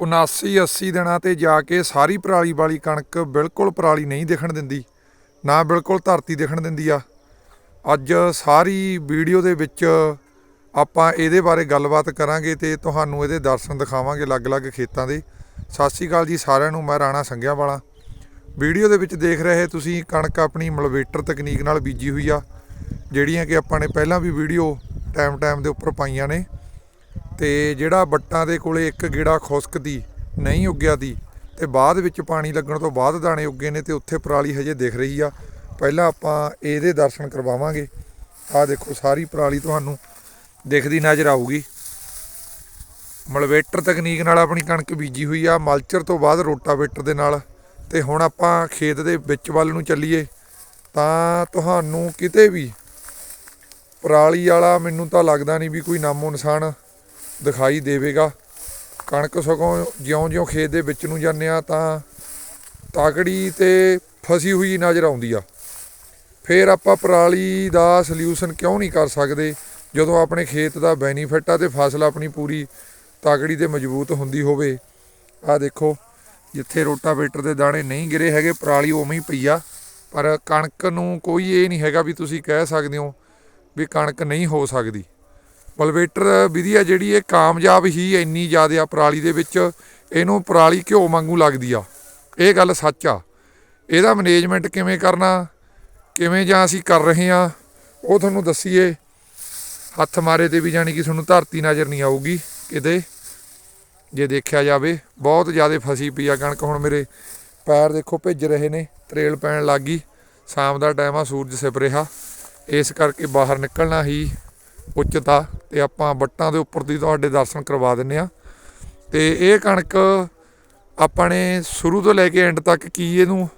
79 80 ਦਿਨਾਂ ਤੇ ਜਾ ਕੇ ਸਾਰੀ ਪਰਾਲੀ ਵਾਲੀ ਕਣਕ ਬਿਲਕੁਲ ਪਰਾਲੀ ਨਹੀਂ ਦਿਖਣ ਦਿੰਦੀ, ਨਾ ਬਿਲਕੁਲ ਧਰਤੀ ਦਿਖਣ ਦਿੰਦੀ ਆ। ਅੱਜ ਸਾਰੀ ਵੀਡੀਓ ਦੇ ਵਿੱਚ ਆਪਾਂ ਇਹਦੇ ਬਾਰੇ ਗੱਲਬਾਤ ਕਰਾਂਗੇ ਤੇ ਤੁਹਾਨੂੰ ਇਹਦੇ ਦਰਸ਼ਨ ਦਿਖਾਵਾਂਗੇ ਅਲੱਗ-ਅਲੱਗ ਖੇਤਾਂ ਦੇ। ਸਤਿ ਸ਼੍ਰੀ ਅਕਾਲ ਜੀ ਸਾਰਿਆਂ ਨੂੰ, ਮੈਂ ਰਾਣਾ ਸੰਘਿਆ ਵਾਲਾ। ਵੀਡੀਓ ਦੇ ਵਿੱਚ ਦੇਖ ਰਹੇ ਤੁਸੀਂ ਕਣਕ ਆਪਣੀ ਮਲਵੇਟਰ ਤਕਨੀਕ ਨਾਲ ਬੀਜੀ ਹੋਈ ਆ, ਜਿਹੜੀਆਂ ਕਿ ਆਪਾਂ ਨੇ ਪਹਿਲਾਂ ਵੀ ਵੀਡੀਓ ਟਾਈਮ ਟਾਈਮ ਦੇ ਉੱਪਰ ਪਾਈਆਂ ਨੇ। ਤੇ ਜਿਹੜਾ ਬੱਟਾਂ ਦੇ ਕੋਲੇ ਇੱਕ ਗੇੜਾ ਖੁਸਕ ਦੀ ਨਹੀਂ ਉੱਗਿਆ ਦੀ ਤੇ ਬਾਅਦ ਵਿੱਚ ਪਾਣੀ ਲੱਗਣ ਤੋਂ ਬਾਅਦ ਦਾਣੇ ਉੱਗੇ ਨੇ ਤੇ ਉੱਥੇ ਪਰਾਲੀ ਹਜੇ ਦਿਖ ਰਹੀ ਆ। ਪਹਿਲਾਂ ਆਪਾਂ ਇਹਦੇ ਦਰਸ਼ਨ ਕਰਵਾਵਾਂਗੇ। ਆਹ ਦੇਖੋ, ਸਾਰੀ ਪਰਾਲੀ ਤੁਹਾਨੂੰ ਦਿਖਦੀ ਨਜ਼ਰ ਆਊਗੀ। ਮਲਵੇਟਰ ਤਕਨੀਕ ਨਾਲ ਆਪਣੀ ਕਣਕ ਬੀਜੀ ਹੋਈ ਆ, ਮਲਚਰ ਤੋਂ ਬਾਅਦ ਰੋਟਾਵੇਟਰ ਦੇ ਨਾਲ। ਤੇ ਹੁਣ ਆਪਾਂ ਖੇਤ ਦੇ ਵਿੱਚ ਵੱਲ ਨੂੰ ਚੱਲੀਏ, ਤਾਂ ਤੁਹਾਨੂੰ ਕਿਤੇ ਵੀ ਪਰਾਲੀ ਵਾਲਾ ਮੈਨੂੰ ਤਾਂ ਲੱਗਦਾ ਨਹੀਂ ਵੀ ਕੋਈ ਨਾਮੋ ਨਿਸ਼ਾਨ ਦਿਖਾਈ ਦੇਵੇਗਾ। ਕਣਕ ਸਗੋਂ ਜਿਉਂ-ਜਿਉਂ ਖੇਤ ਦੇ ਵਿੱਚ ਨੂੰ ਜਾਂਦੇ ਆ ਤਾਂ ਤਾਕੜੀ ਤੇ ਫਸੀ ਹੋਈ ਨਜ਼ਰ ਆਉਂਦੀ ਆ। ਫਿਰ ਆਪਾਂ ਪਰਾਲੀ ਦਾ ਸੋਲੂਸ਼ਨ ਕਿਉਂ ਨਹੀਂ ਕਰ ਸਕਦੇ? ਜਦੋਂ ਆਪਣੇ ਖੇਤ ਦਾ ਬੈਨੀਫਿਟ ਆ ਤੇ ਫਸਲ ਆਪਣੀ ਪੂਰੀ ਤਾਕੜੀ ਤੇ ਮਜ਼ਬੂਤ ਹੁੰਦੀ ਹੋਵੇ। ਆ ਦੇਖੋ, ਜਿੱਥੇ ਰੋਟਾਵੇਟਰ ਦੇ ਦਾਣੇ ਨਹੀਂ ਗਿਰੇ ਹੈਗੇ, ਪਰਾਲੀ ਉਵੇਂ ਹੀ ਪਈ ਆ। ਪਰ ਕਣਕ ਨੂੰ ਕੋਈ ਇਹ ਨਹੀਂ ਹੈਗਾ ਵੀ ਤੁਸੀਂ ਕਹਿ ਸਕਦੇ ਹੋ ਵੀ ਕਣਕ ਨਹੀਂ ਹੋ ਸਕਦੀ। ਮਲਵੇਟਰ ਵਿਧੀ ਆ ਜਿਹੜੀ ਇਹ ਕਾਮਯਾਬ ਹੀ ਇੰਨੀ ਜ਼ਿਆਦਾ ਆ ਪਰਾਲੀ ਦੇ ਵਿੱਚ, ਇਹਨੂੰ ਪਰਾਲੀ ਘਿਓ ਵਾਂਗੂ ਲੱਗਦੀ ਆ। ਇਹ ਗੱਲ ਸੱਚ ਆ। ਇਹਦਾ ਮੈਨੇਜਮੈਂਟ ਕਿਵੇਂ ਕਰਨਾ, ਕਿਵੇਂ ਜਾਂ ਅਸੀਂ ਕਰ ਰਹੇ ਆ, ਉਹ ਤੁਹਾਨੂੰ ਦੱਸੀਏ। ਹੱਥ ਮਾਰੇ ਤੇ ਵੀ ਜਾਣੀ ਕਿ ਤੁਹਾਨੂੰ ਧਰਤੀ ਨਜ਼ਰ ਨਹੀਂ ਆਊਗੀ ਕਿਤੇ, ਜੇ ਦੇਖਿਆ ਜਾਵੇ। ਬਹੁਤ ਜ਼ਿਆਦਾ ਫਸੀ ਪਈ ਆ ਕਣਕ ਹੁਣ ਮੇਰੇ ਪੈਰ ਦੇਖੋ ਭਿੱਜ ਰਹੇ ਨੇ, ਤਰੇਲ ਪੈਣ ਲੱਗ ਗਈ। ਸ਼ਾਮ ਦਾ ਟਾਈਮ ਆ, ਸੂਰਜ ਸਿਪ ਰਿਹਾ। ਇਸ ਕਰਕੇ ਬਾਹਰ ਨਿਕਲਣਾ ਹੀ ਉੱਚਤਾ ਆ ਤੇ ਆਪਾਂ ਵੱਟਾਂ ਦੇ ਉੱਪਰ ਦੀ ਤੁਹਾਡੇ ਦਰਸ਼ਨ ਕਰਵਾ ਦਿੰਨੇ ਆ। ਤੇ ਇਹ ਕਣਕ ਆਪਾਂ ਨੇ ਸ਼ੁਰੂ ਤੋਂ ਲੈ ਕੇ ਐਂਡ ਤੱਕ ਕੀ ਇਹਨੂੰ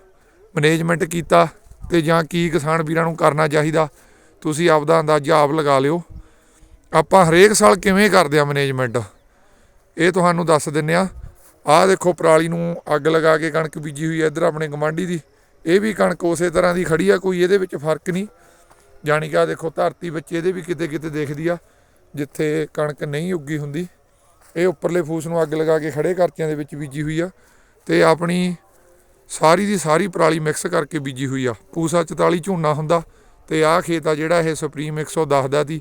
ਮੈਨੇਜਮੈਂਟ ਕੀਤਾ ਤੇ ਜਾਂ ਕੀ ਕਿਸਾਨ ਵੀਰਾਂ ਨੂੰ ਕਰਨਾ ਚਾਹੀਦਾ, ਤੁਸੀਂ ਆਪਦਾ ਅੰਦਾਜ਼ਾ ਆਪ ਲਗਾ ਲਿਓ। ਆਪਾਂ ਹਰੇਕ ਸਾਲ ਕਿਵੇਂ ਕਰਦੇ ਆ ਮੈਨੇਜਮੈਂਟ ਇਹ ਤੁਹਾਨੂੰ ਦੱਸ ਦਿੰਨੇ ਆ। ਆਹ ਦੇਖੋ ਪਰਾਲੀ ਨੂੰ ਅੱਗ ਲਗਾ ਕੇ ਕਣਕ ਬੀਜੀ ਹੋਈ ਹੈ ਇੱਧਰ ਆਪਣੇ ਗਮਾਂਡੀ ਦੀ। ਇਹ ਵੀ ਕਣਕ ਉਸੇ ਤਰ੍ਹਾਂ ਦੀ ਖੜੀ ਆ, ਕੋਈ ਇਹਦੇ ਵਿੱਚ ਫ਼ਰਕ ਨਹੀਂ। ਜਾਣੀ ਕਿ ਆਹ ਦੇਖੋ ਧਰਤੀ ਵਿੱਚ ਇਹਦੇ ਵੀ ਕਿਤੇ ਕਿਤੇ ਦੇਖਦੀ ਆ, ਜਿੱਥੇ ਕਣਕ ਨਹੀਂ ਉੱਗੀ ਹੁੰਦੀ। ਇਹ ਉੱਪਰਲੇ ਫੂਸ ਨੂੰ ਅੱਗ ਲਗਾ ਕੇ ਖੜੇ ਕਰਤਿਆਂ ਦੇ ਵਿੱਚ ਬੀਜੀ ਹੋਈ ਆ ਤੇ ਆਪਣੀ ਸਾਰੀ ਦੀ ਸਾਰੀ ਪਰਾਲੀ ਮਿਕਸ ਕਰਕੇ ਬੀਜੀ ਹੋਈ ਆ। ਪੂਸਾ 44 ਝੋਨਾ ਹੁੰਦਾ ਤੇ ਆਹ ਖੇਤ ਆ ਜਿਹੜਾ ਇਹ ਸੁਪਰੀਮ 110 ਦਾ ਦੀ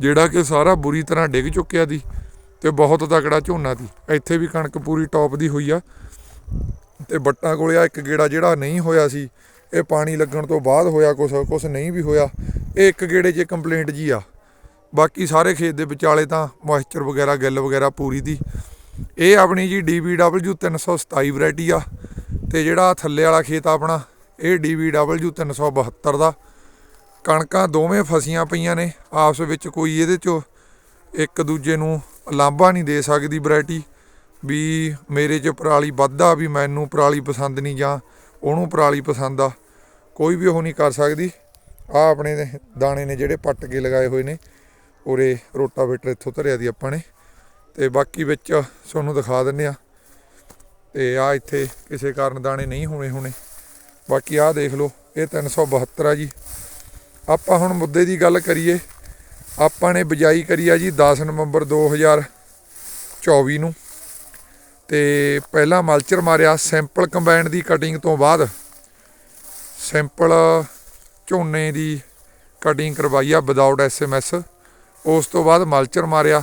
ਜਿਹੜਾ ਕਿ ਸਾਰਾ ਬੁਰੀ ਤਰ੍ਹਾਂ ਡਿੱਗ ਚੁੱਕਿਆ ਦੀ ਤੇ ਬਹੁਤ ਤਕੜਾ ਝੋਨਾ ਦੀ ਇੱਥੇ ਵੀ ਕਣਕ ਪੂਰੀ ਟੌਪ ਦੀ ਹੋਈ ਆ ਤੇ ਬੱਟਾਂ ਕੋਲੇ ਆ ਇੱਕ ਗੇੜਾ ਜਿਹੜਾ ਨਹੀਂ ਹੋਇਆ ਸੀ, ਇਹ ਪਾਣੀ ਲੱਗਣ ਤੋਂ ਬਾਅਦ ਹੋਇਆ, ਕੁਛ ਕੁਛ ਨਹੀਂ ਵੀ ਹੋਇਆ। ਇਹ ਇੱਕ ਗੇੜੇ 'ਚ ਕੰਪਲੇਂਟ ਜੀ ਆ। ਬਾਕੀ ਸਾਰੇ ਖੇਤ ਦੇ ਵਿਚਾਲੇ ਤਾਂ ਮੋਇਸਚਰ ਵਗੈਰਾ, ਗਿੱਲ ਵਗੈਰਾ ਪੂਰੀ ਦੀ। ਇਹ ਆਪਣੀ ਜੀ DBW 327 ਵੈਰਾਈਟੀ ਆ ਤੇ ਜਿਹੜਾ ਥੱਲੇ ਵਾਲਾ ਖੇਤ ਆ ਆਪਣਾ, ਇਹ DBW 372 ਦਾ। ਕਣਕਾਂ ਦੋਵੇਂ ਫਸੀਆਂ ਪਈਆਂ ਨੇ, ਆਪਸ ਵਿੱਚ ਕੋਈ ਇਹਦੇ ਚੋਂ ਇੱਕ ਦੂਜੇ ਨੂੰ ਲਾਂਭਾ ਨਹੀਂ ਦੇ ਸਕਦੀ ਵੈਰਾਈਟੀ ਵੀ ਮੇਰੇ 'ਚ ਪਰਾਲੀ ਵੱਧਾ ਵੀ ਮੈਨੂੰ ਪਰਾਲੀ ਪਸੰਦ ਨਹੀਂ ਜਾਂ ਉਹਨੂੰ ਪਰਾਲੀ ਪਸੰਦ ਆ, ਕੋਈ ਵੀ ਉਹ ਨਹੀਂ ਕਰ ਸਕਦੀ। ਆ ਆਪਣੇ ਦਾਣੇ ਨੇ ਜਿਹੜੇ ਪੱਟ ਕੇ ਲਗਾਏ ਹੋਏ ਨੇ, ਉਰੇ ਰੋਟਾਵੇਟਰ ਇੱਥੋਂ ਧਰਿਆ ਦੀ ਆਪਾਂ ਨੇ। ਤੇ ਬਾਕੀ ਵਿੱਚ ਤੁਹਾਨੂੰ ਦਿਖਾ ਦਿੰਨੇ ਆ। ਤੇ ਆ ਇੱਥੇ ਕਿਸੇ ਕਾਰਨ ਦਾਣੇ ਨਹੀਂ ਹੋਣੇ ਹੋਣੇ। ਬਾਕੀ ਆ ਦੇਖ ਲਓ, ਇਹ 372 ਆ ਜੀ। ਆਪਾਂ ਹੁਣ ਮੁੱਦੇ ਦੀ ਗੱਲ ਕਰੀਏ, ਆਪਾਂ ਨੇ ਬਿਜਾਈ ਕਰੀ ਆ ਜੀ 10 ਨਵੰਬਰ 2024 ਨੂੰ। ਤੇ ਪਹਿਲਾ ਮਲਚਰ ਮਾਰਿਆ, ਸੈਂਪਲ ਕੰਬਾਈਨ ਦੀ ਕਟਿੰਗ ਤੋਂ ਬਾਅਦ। ਸੈਂਪਲ ਝੋਨੇ ਦੀ ਕਟਿੰਗ ਕਰਵਾਈ ਆ ਵਿਦਆਊਟ ਐਸਐਮਐਸ ਉਸ ਤੋਂ ਬਾਅਦ ਮਲਚਰ ਮਾਰਿਆ।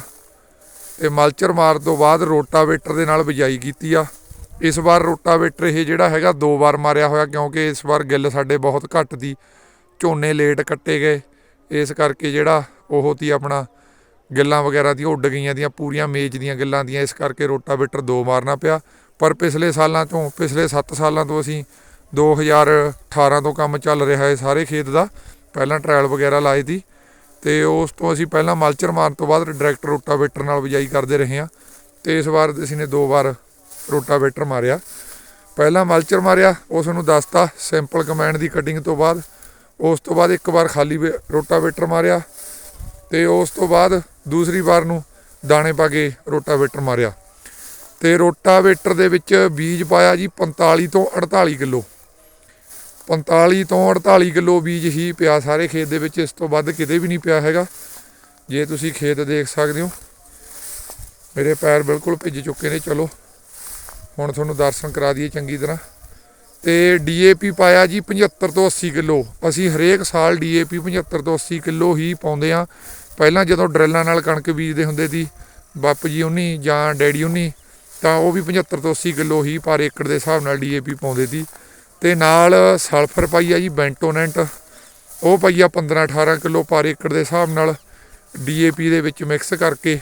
ਤੇ ਮਲਚਰ ਮਾਰਨ ਤੋਂ ਬਾਅਦ ਰੋਟਾਵੇਟਰ ਦੇ ਨਾਲ ਬਿਜਾਈ ਕੀਤੀ ਆ। ਇਸ ਵਾਰ ਰੋਟਾਵੇਟਰ ਇਹ ਜਿਹੜਾ ਹੈਗਾ ਦੋ ਵਾਰ ਮਾਰਿਆ ਹੋਇਆ ਕਿਉਂਕਿ ਇਸ ਵਾਰ ਗਿੱਲ ਸਾਡੇ ਬਹੁਤ ਘੱਟ ਦੀ ਝੋਨੇ ਲੇਟ ਕੱਟੇ ਗਏ। ਇਸ ਕਰਕੇ ਜਿਹੜਾ ਉਹ ਤੀ ਆਪਣਾ ਗਿੱਲਾਂ ਵਗੈਰਾ ਦੀਆਂ ਉੱਡ ਗਈਆਂ ਦੀਆਂ, ਪੂਰੀਆਂ ਮੇਜ ਦੀਆਂ ਗਿੱਲਾਂ ਦੀਆਂ, ਇਸ ਕਰਕੇ ਰੋਟਾਵੇਟਰ ਦੋ ਮਾਰਨਾ ਪਿਆ। ਪਰ ਪਿਛਲੇ ਸਾਲਾਂ ਤੋਂ, ਪਿਛਲੇ 7 ਸਾਲਾਂ ਤੋਂ ਅਸੀਂ 2018 ਤੋਂ ਕੰਮ ਚੱਲ ਰਿਹਾ ਹੈ ਸਾਰੇ ਖੇਤ ਦਾ। ਪਹਿਲਾਂ ਟ੍ਰਾਇਲ ਵਗੈਰਾ ਲਾਏ ਤੀ ਤੇ ਉਸ ਤੋਂ ਅਸੀਂ ਪਹਿਲਾਂ ਮਲਚਰ ਮਾਰਨ ਤੋਂ ਬਾਅਦ ਡਾਇਰੈਕਟ ਰੋਟਾਵੇਟਰ ਨਾਲ ਬਿਜਾਈ ਕਰਦੇ ਰਹੇ ਹਾਂ ਤੇ ਇਸ ਵਾਰ ਅਸੀਂ ਨੇ ਦੋ ਵਾਰ ਰੋਟਾਵੇਟਰ ਮਾਰਿਆ। ਪਹਿਲਾਂ ਮਲਚਰ ਮਾਰਿਆ, ਉਸ ਨੂੰ ਦੱਸਤਾ ਸਿੰਪਲ ਕਮੈਂਡ ਦੀ ਕਟਿੰਗ ਤੋਂ ਬਾਅਦ। ਉਸ ਤੋਂ ਬਾਅਦ ਇੱਕ ਵਾਰ ਖਾਲੀ ਵੇ- ਰੋਟਾਵੇਟਰ ਮਾਰਿਆ ਤੇ ਉਸ ਤੋਂ ਬਾਅਦ ਦੂਸਰੀ ਵਾਰ ਨੂੰ ਦਾਣੇ ਪਾ ਕੇ ਰੋਟਾਵੇਟਰ ਮਾਰਿਆ। ਤੇ ਰੋਟਾਵੇਟਰ ਦੇ ਵਿੱਚ ਬੀਜ ਪਾਇਆ ਜੀ 45 ਤੋਂ 48 ਕਿਲੋ। 45 ਤੋਂ 48 ਕਿਲੋ ਬੀਜ ਹੀ ਪਿਆ ਸਾਰੇ ਖੇਤ ਦੇ ਵਿੱਚ, ਇਸ ਤੋਂ ਵੱਧ ਕਿਤੇ ਵੀ ਨਹੀਂ ਪਿਆ ਹੈਗਾ। ਜੇ ਤੁਸੀਂ ਖੇਤ ਦੇਖ ਸਕਦੇ ਹੋ, ਮੇਰੇ ਪੈਰ ਬਿਲਕੁਲ ਭਿੱਜ ਚੁੱਕੇ ਨੇ, ਚਲੋ। ਹੁਣ ਤੁਹਾਨੂੰ ਦਰਸ਼ਨ ਕਰਾ ਦਈਏ ਚੰਗੀ ਤਰ੍ਹਾਂ। ਤੇ ਡੀਏਪੀ ਪਾਇਆ ਜੀ 75 ਤੋਂ 80 ਕਿਲੋ। ਅਸੀਂ ਹਰੇਕ ਸਾਲ ਡੀਏਪੀ 75 ਤੋਂ 80 ਕਿਲੋ ਹੀ ਪਾਉਂਦੇ ਆ ਪਹਿਲਾਂ ਜਦੋਂ ਡਰੈਲਾਂ ਨਾਲ ਕਣਕ ਬੀਜਦੇ ਹੁੰਦੇ ਸੀ, ਬਾਪੂ ਜੀ ਉਨੀ ਜਾਂ ਡੈਡੀ ਉਨੀ, ਤਾਂ ਉਹ ਵੀ 75 ਤੋਂ 80 ਕਿਲੋ ਹੀ ਪਰ ਏਕੜ ਦੇ ਹਿਸਾਬ ਨਾਲ ਡੀਏਪੀ ਪਾਉਂਦੇ ਸੀ। ਤੇ ਨਾਲ ਸਲਫਰ ਪਾਈ ਆ ਜੀ ਬੈਂਟੋਨੈਂਟ। ਉਹ ਪਾਈ ਆ 15 18 ਕਿਲੋ ਪਰ ਏਕੜ ਦੇ ਹਿਸਾਬ ਨਾਲ ਡੀਏਪੀ ਦੇ ਵਿੱਚ ਮਿਕਸ ਕਰਕੇ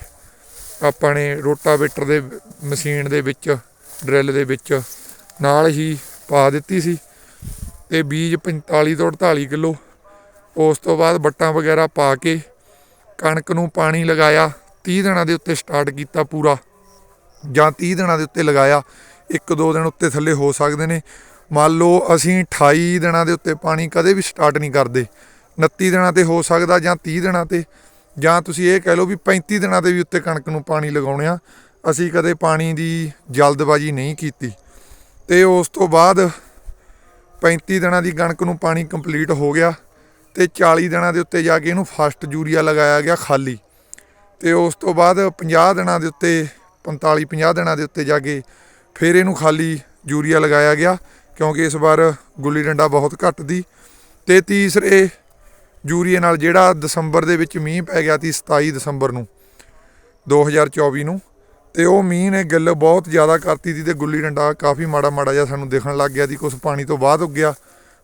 ਆਪਾਂ ਨੇ ਰੋਟਾਵੇਟਰ ਦੇ ਮਸ਼ੀਨ ਦੇ ਵਿੱਚ, ਡਰਿੱਲ ਦੇ ਵਿੱਚ ਨਾਲ ਹੀ ਪਾ ਦਿੱਤੀ ਸੀ ਤੇ ਬੀਜ 45 ਤੋਂ 48 ਕਿਲੋ। ਉਸ ਤੋਂ ਬਾਅਦ ਬੱਟਾਂ ਵਗੈਰਾ ਪਾ ਕੇ ਕਣਕ ਨੂੰ ਪਾਣੀ ਲਗਾਇਆ 30 ਦਿਨਾਂ ਦੇ ਉੱਤੇ ਸਟਾਰਟ ਕੀਤਾ ਪੂਰਾ। ਜਾਂ 30 ਦਿਨਾਂ ਦੇ ਉੱਤੇ ਲਗਾਇਆ, ਇੱਕ ਦੋ ਦਿਨ ਉੱਤੇ ਥੱਲੇ ਹੋ ਸਕਦੇ ਨੇ। ਮੰਨ ਲਓ ਅਸੀਂ 28 ਦਿਨਾਂ ਦੇ ਉੱਤੇ ਪਾਣੀ ਕਦੇ ਵੀ ਸਟਾਰਟ ਨਹੀਂ ਕਰਦੇ 29 ਦਿਨਾਂ ਤੇ ਹੋ ਸਕਦਾ ਜਾਂ 30 ਦਿਨਾਂ ਤੇ, ਜਾਂ ਤੁਸੀਂ ਇਹ ਕਹਿ ਲਓ ਵੀ 35 ਦਿਨਾਂ ਦੇ ਵੀ ਉੱਤੇ ਕਣਕ ਨੂੰ ਪਾਣੀ ਲਗਾਉਣੇ ਆ, ਅਸੀਂ ਕਦੇ ਪਾਣੀ ਦੀ ਜਲਦਬਾਜ਼ੀ ਨਹੀਂ ਕੀਤੀ। ਤੇ ਉਸ ਤੋਂ ਬਾਅਦ 35 ਦਿਨਾਂ ਦੀ ਕਣਕ ਨੂੰ ਪਾਣੀ ਕੰਪਲੀਟ ਹੋ ਗਿਆ ਤੇ 40 ਦਿਨਾਂ ਦੇ ਉੱਤੇ ਜਾ ਕੇ ਇਹਨੂੰ ਫਸਟ ਯੂਰੀਆ ਲਗਾਇਆ ਗਿਆ ਖਾਲੀ। ਤੇ ਉਸ ਤੋਂ ਬਾਅਦ 50 ਦਿਨਾਂ ਦੇ ਉੱਤੇ 45 50 ਦਿਨਾਂ ਦੇ ਉੱਤੇ ਜਾ ਕੇ ਫਿਰ ਇਹਨੂੰ ਖਾਲੀ ਯੂਰੀਆ ਲਗਾਇਆ ਗਿਆ ਕਿਉਂਕਿ ਇਸ ਵਾਰ ਗੁੱਲੀ ਡੰਡਾ ਬਹੁਤ ਘੱਟ ਦੀ ਤੇ ਤੀਸਰੇ ਯੂਰੀਏ ਨਾਲ ਜਿਹੜਾ ਦਸੰਬਰ ਦੇ ਵਿੱਚ ਮੀਂਹ ਪੈ ਗਿਆ ਸੀ 27 ਦਸੰਬਰ ਨੂੰ 2024 ਨੂੰ, ਤੇ ਉਹ ਮੀਂਹ ਨੇ ਗਿੱਲ ਬਹੁਤ ਜ਼ਿਆਦਾ ਕਰਤੀ ਸੀ ਤੇ ਗੁੱਲੀ ਡੰਡਾ ਕਾਫੀ ਮਾੜਾ ਮਾੜਾ ਜਿਹਾ ਸਾਨੂੰ ਦੇਖਣ ਲੱਗ ਗਿਆ ਸੀ ਕੁਝ ਪਾਣੀ ਤੋਂ ਬਾਅਦ ਉੱਗਿਆ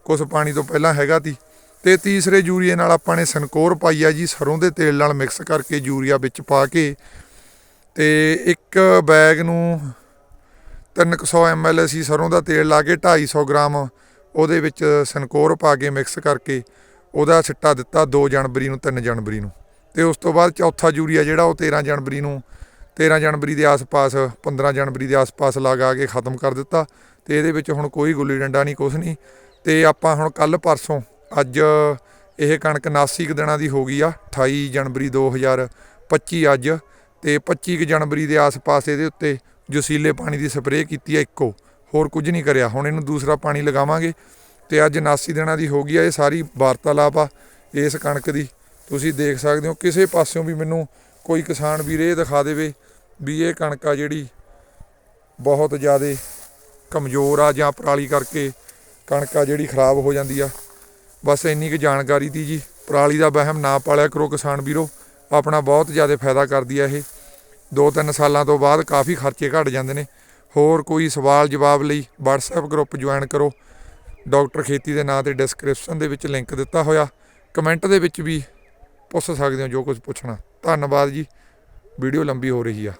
ਕੁਝ ਪਾਣੀ ਤੋਂ ਪਹਿਲਾਂ ਹੈਗਾ ਸੀ। ਤੇ ਤੀਸਰੇ ਯੂਰੀਏ ਨਾਲ ਆਪਾਂ ਨੇ ਸਨਕੋਰ ਪਾਈ ਆ ਜੀ, ਸਰੋਂ ਦੇ ਤੇਲ ਨਾਲ ਮਿਕਸ ਕਰਕੇ ਯੂਰੀਆ ਵਿੱਚ ਪਾ ਕੇ ਤੇ ਇੱਕ ਬੈਗ ਨੂੰ 300 ml ਅਸੀਂ ਸਰੋਂ ਦਾ ਤੇਲ ਲਾ ਕੇ 250 ਗ੍ਰਾਮ ਉਹਦੇ ਵਿੱਚ ਸਨਕੋਰ ਪਾ ਕੇ ਮਿਕਸ ਕਰਕੇ ਉਹਦਾ ਸਿੱਟਾ ਦਿੱਤਾ 2 ਜਨਵਰੀ ਨੂੰ 3 ਜਨਵਰੀ ਨੂੰ। ਤੇ ਉਸ ਤੋਂ ਬਾਅਦ ਚੌਥਾ ਯੂਰੀਆ ਜਿਹੜਾ ਉਹ 13 ਜਨਵਰੀ ਨੂੰ 13 ਜਨਵਰੀ ਦੇ ਆਸ-ਪਾਸ 15 ਜਨਵਰੀ ਦੇ ਆਸ-ਪਾਸ ਲਗਾ ਕੇ ਖਤਮ ਕਰ ਦਿੱਤਾ। ਤੇ ਇਹਦੇ ਵਿੱਚ ਹੁਣ ਕੋਈ ਗੁੱਲੀ ਡੰਡਾ ਨਹੀਂ, ਕੁਛ ਨਹੀਂ। ਤੇ ਆਪਾਂ ਹੁਣ ਕੱਲ ਪਰਸੋਂ, ਅੱਜ ਇਹ ਕਣਕ 89 ਕੁ ਦਿਨਾਂ ਦੀ ਹੋ ਗਈ ਆ 28 ਜਨਵਰੀ 2025 ਅੱਜ। ਤੇ 25 ਕੁ ਜਨਵਰੀ ਦੇ ਆਸ-ਪਾਸ ਇਹਦੇ ਉੱਤੇ ਜੋਸੀਲੇ ਪਾਣੀ ਦੀ ਸਪਰੇਅ ਕੀਤੀ ਆ ਇੱਕੋ, ਹੋਰ ਕੁਝ ਨਹੀਂ ਕਰਿਆ। ਹੁਣ ਇਹਨੂੰ ਦੂਸਰਾ ਪਾਣੀ ਲਗਾਵਾਂਗੇ ਤੇ ਅੱਜ 89 ਦਿਨਾਂ ਦੀ ਹੋ ਗਈ ਆ, ਇਹ ਸਾਰੀ ਵਾਰਤਾਲਾਪ ਆ ਇਸ ਕਣਕ ਦੀ। ਤੁਸੀਂ ਦੇਖ ਸਕਦੇ ਹੋ, ਕਿਸੇ ਪਾਸਿਓਂ ਵੀ ਮੈਨੂੰ ਕੋਈ ਕਿਸਾਨ ਵੀਰ ਇਹ ਦਿਖਾ ਦੇਵੇ ਵੀ ਇਹ ਕਣਕ ਆ ਜਿਹੜੀ ਬਹੁਤ ਜ਼ਿਆਦਾ ਕਮਜ਼ੋਰ ਆ ਜਾਂ ਪਰਾਲੀ ਕਰਕੇ ਕਣਕ ਆ ਜਿਹੜੀ ਖਰਾਬ ਹੋ ਜਾਂਦੀ ਆ। ਬਸ ਇੰਨੀ ਕੁ ਜਾਣਕਾਰੀ ਦੀ ਜੀ, ਪਰਾਲੀ ਦਾ ਵਹਿਮ ਨਾ ਪਾਲਿਆ ਕਰੋ ਕਿਸਾਨ ਵੀਰੋ, ਆਪਣਾ ਬਹੁਤ ਜ਼ਿਆਦਾ ਫਾਇਦਾ ਕਰਦੀ ਆ ਇਹ। 2-3 ਸਾਲਾਂ ਤੋਂ ਬਾਅਦ ਕਾਫੀ ਖਰਚੇ ਘਟ ਜਾਂਦੇ ਨੇ। ਹੋਰ ਕੋਈ ਸਵਾਲ ਜਵਾਬ ਲਈ WhatsApp ਗਰੁੱਪ ਜੁਆਇਨ ਕਰੋ। ਡਾਕਟਰ ਖੇਤੀ ਦੇ ਨਾਂ ਤੇ ਡਿਸਕ੍ਰਿਪਸ਼ਨ ਦੇ ਵਿੱਚ ਲਿੰਕ ਦਿੱਤਾ ਹੋਇਆ। ਕਮੈਂਟ ਦੇ ਵਿੱਚ ਵੀ ਪੁੱਛ ਸਕਦੇ ਹੋ ਜੋ ਕੁਝ ਪੁੱਛਣਾ। ਧੰਨਵਾਦ ਜੀ। ਵੀਡੀਓ ਲੰਬੀ ਹੋ ਰਹੀ ਆ।